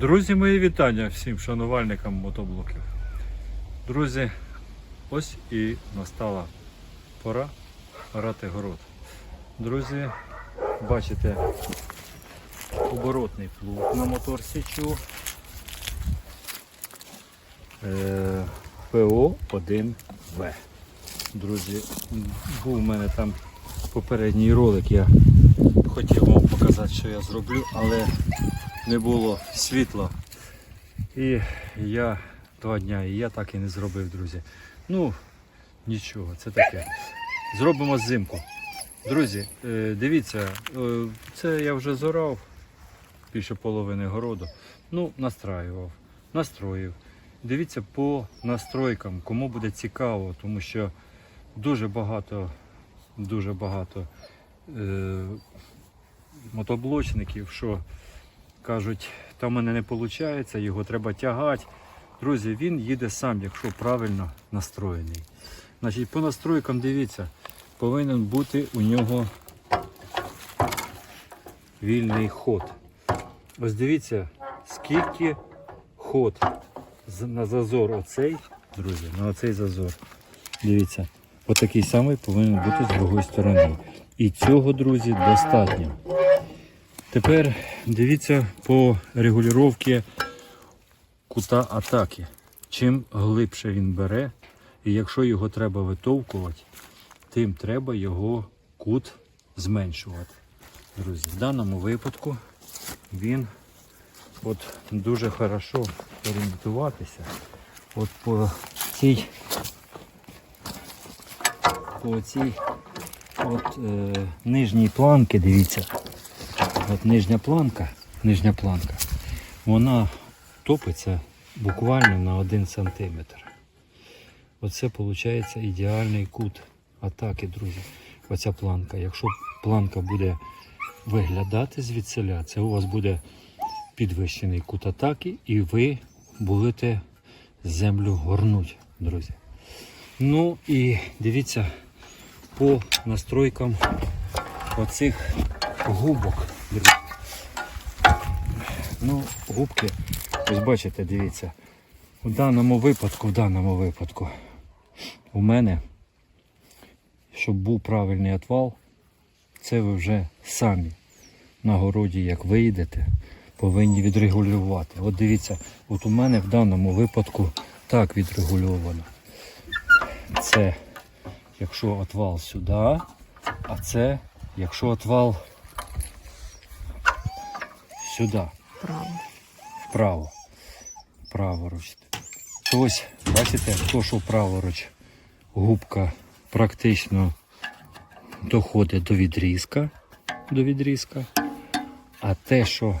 Друзі, мої вітання всім шанувальникам мотоблоків. Друзі, ось і настала пора орати город. Друзі, бачите оборотний плуг на мотор Січу. Е, ПО-1В. Друзі, був у мене там попередній ролик, я хотів вам показати, що я зроблю, але не було світла. І я два дня і я так і не зробив, друзі. Ну, нічого, це таке. Зробимо зимку. Друзі, е, дивіться, е, це я вже зорав більше половини городу. Ну, настраював, настроїв. Дивіться по настройкам, кому буде цікаво, тому що дуже багато, дуже багато е, мотоблочників, що кажуть, там в мене не виходить, його треба тягати. Друзі, він їде сам, якщо правильно настроєний. Значить, по настройкам дивіться, повинен бути у нього вільний ход. Ось дивіться, скільки ход на зазор оцей, друзі, на оцей зазор. Дивіться, отакий самий повинен бути з другої сторони. І цього, друзі, достатньо. Тепер дивіться по регулювання кута атаки. Чим глибше він бере, і якщо його треба витовкувати, тим треба його кут зменшувати. Друзі, в даному випадку він от дуже хорошо орієнтуватися. От по цій по цій от, е, нижній планки, дивіться, От нижня планка, нижня планка, вона топиться буквально на 1 см. Оце виходить ідеальний кут атаки, друзі. Оця планка. Якщо планка буде виглядати звідсиля, це у вас буде підвищений кут атаки, і ви будете землю горнуть, друзі. Ну і дивіться по настройкам оцих губок. Ну, губки, ось бачите, дивіться. У даному випадку, в даному випадку, у мене, щоб був правильний отвал, це ви вже самі на городі, як вийдете, повинні відрегулювати. От дивіться, от у мене в даному випадку так відрегульовано. Це якщо отвал сюди, а це якщо отвал сюди, Право. вправо. Праворуч. То ось, бачите, то, що праворуч губка практично доходить до відрізка, до відрізка, а те, що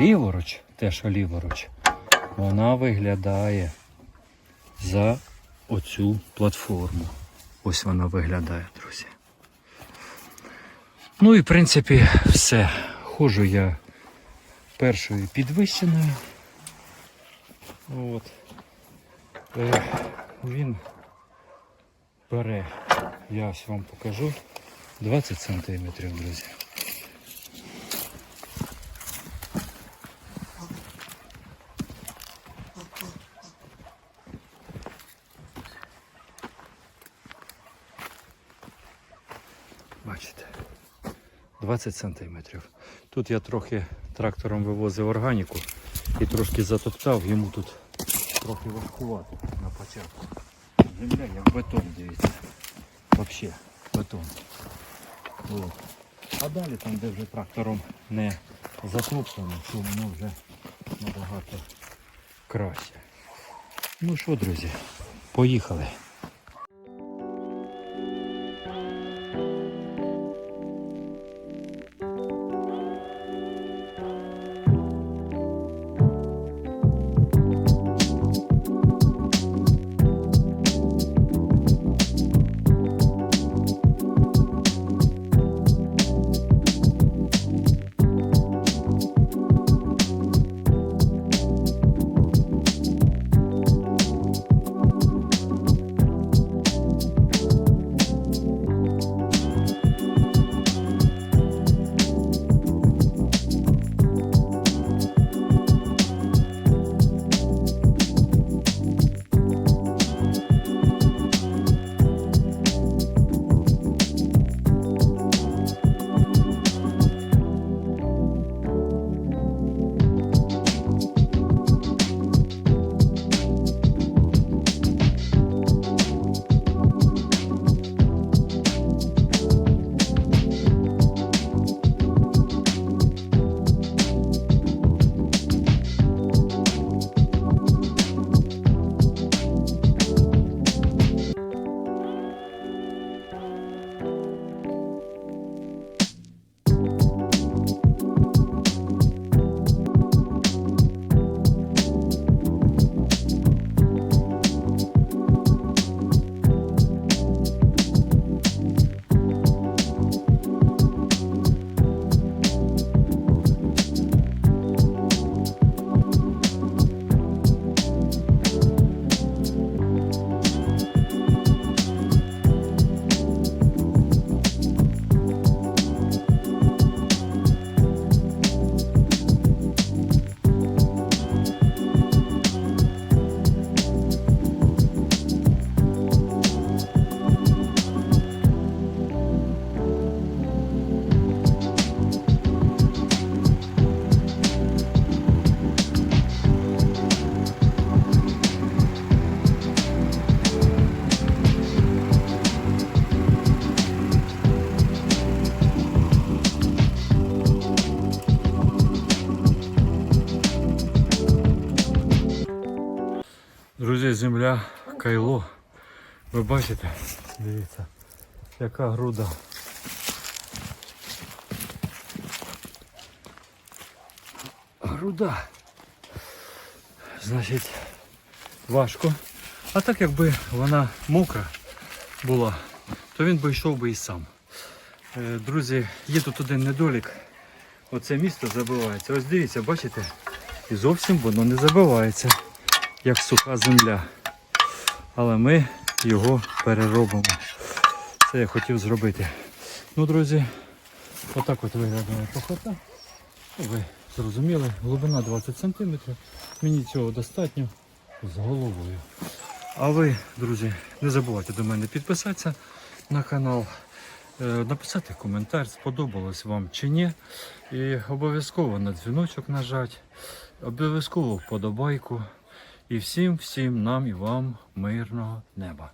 ліворуч, те, що ліворуч, вона виглядає за оцю платформу. Ось вона виглядає, друзі. Ну і в принципі все. Ходжу я першою підвищеною. От. Е, він бере, я ось вам покажу, 20 сантиметрів, друзі. Бачите, 20 сантиметрів. Тут я трохи трактором вивозив органіку і трошки затоптав, йому тут трохи важкувато на початку. Земля як бетон, дивіться. Взагалі бетон. От. А далі там, де вже трактором не затоптано, то воно вже набагато краще. Ну що, друзі, поїхали. Земля кайло. Ви бачите? Дивіться, яка груда. Груда. Значить, важко. А так якби вона мокра була, то він би йшов би і сам. Е, Друзі, є тут один недолік. Оце місто забивається. Ось дивіться, бачите? І зовсім воно не забивається, як суха земля. Але ми його переробимо. Це я хотів зробити. Ну, друзі, отак от виглядає похота. Ви зрозуміли, глибина 20 см. Мені цього достатньо з головою. А ви, друзі, не забувайте до мене підписатися на канал, е, написати коментар, сподобалось вам чи ні. І обов'язково на дзвіночок нажати, обов'язково вподобайку. І всім, всім нам і вам мирного неба.